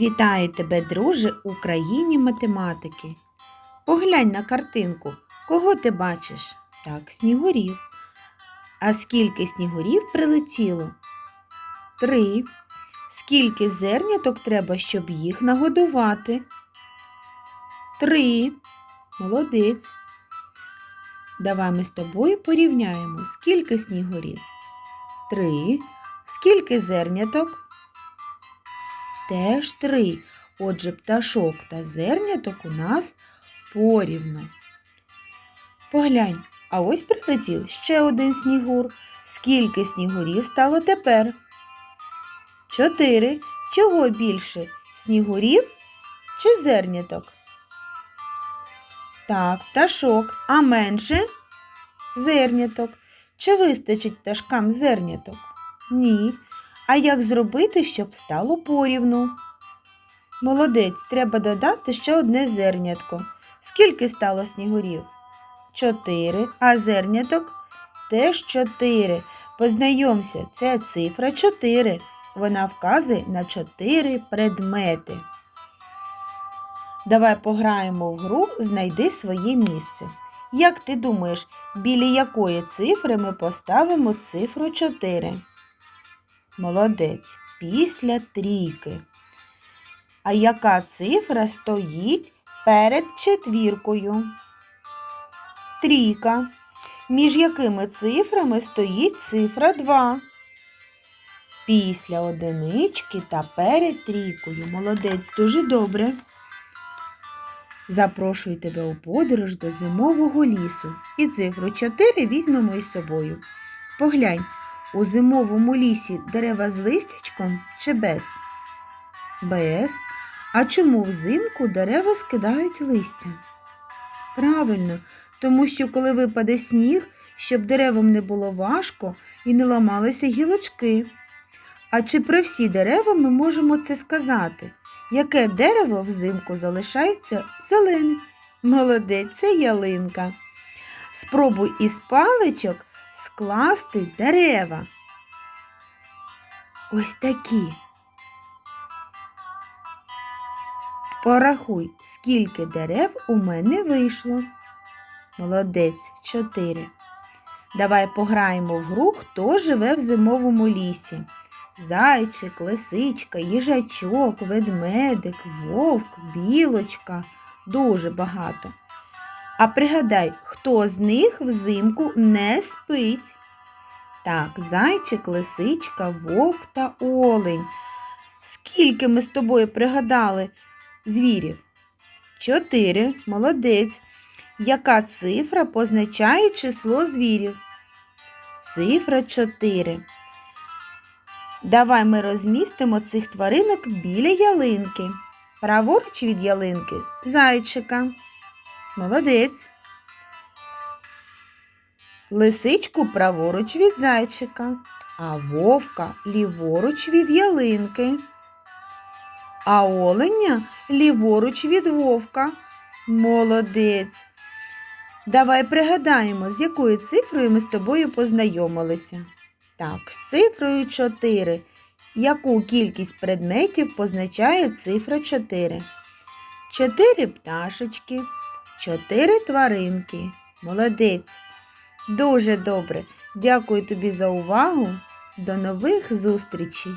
Вітаю тебе, друже, у країні математики. Поглянь на картинку. Кого ти бачиш? Так, снігурів. А скільки снігурів прилетіло? Три. Скільки зерняток треба, щоб їх нагодувати? Три. Молодець. Давай ми з тобою порівняємо, скільки снігурів? Три. Скільки зерняток? Теж три. Отже, пташок та зерняток у нас порівну. Поглянь, а ось прилетів ще один снігур. Скільки снігурів стало тепер? Чотири. Чого більше? Снігурів чи зерняток? Так, пташок, а менше зерняток. Чи вистачить пташкам зерняток? Ні. А як зробити, щоб стало порівну? Молодець, треба додати ще одне зернятко. Скільки стало снігурів? Чотири. А зерняток? Теж чотири. Познайомся, це цифра 4. Вона вказує на чотири предмети. Давай пограємо в гру Знайди своє місце. Як ти думаєш, біля якої цифри ми поставимо цифру 4? Молодець. Після трійки. А яка цифра стоїть перед четвіркою? Трійка. Між якими цифрами стоїть цифра 2? Після одинички та перед трійкою. Молодець, дуже добре. Запрошую тебе у подорож до зимового лісу. І цифру 4 візьмемо із собою. Поглянь, у зимовому лісі дерева з листячком чи без? Без. А чому взимку дерева скидають листя? Правильно, тому що коли випаде сніг, щоб деревам не було важко і не ламалися гілочки. А чи про всі дерева ми можемо це сказати? Яке дерево взимку залишається зеленим? Молодець, це ялинка. Спробуй із паличок скласти дерева. Ось такі. Порахуй, скільки дерев у мене вийшло. Молодець, чотири. Давай пограємо в гру, хто живе в зимовому лісі. Зайчик, лисичка, їжачок, ведмедик, вовк, білочка. Дуже багато. А пригадай, хто з них взимку не спить? Так, зайчик, лисичка, вовк та олень. Скільки ми з тобою пригадали звірів? Чотири. Молодець. Яка цифра позначає число звірів? Цифра 4. Давай ми розмістимо цих тваринок біля ялинки. Праворуч від ялинки зайчика. Молодець. Лисичку праворуч від зайчика, а вовка ліворуч від ялинки. А оленя ліворуч від вовка. Молодець. Давай пригадаємо, з якою цифрою ми з тобою познайомилися. Так, з цифрою 4. Яку кількість предметів позначає цифра 4? 4 пташечки, 4 тваринки. Молодець. Дуже добре. Дякую тобі за увагу. До нових зустрічей!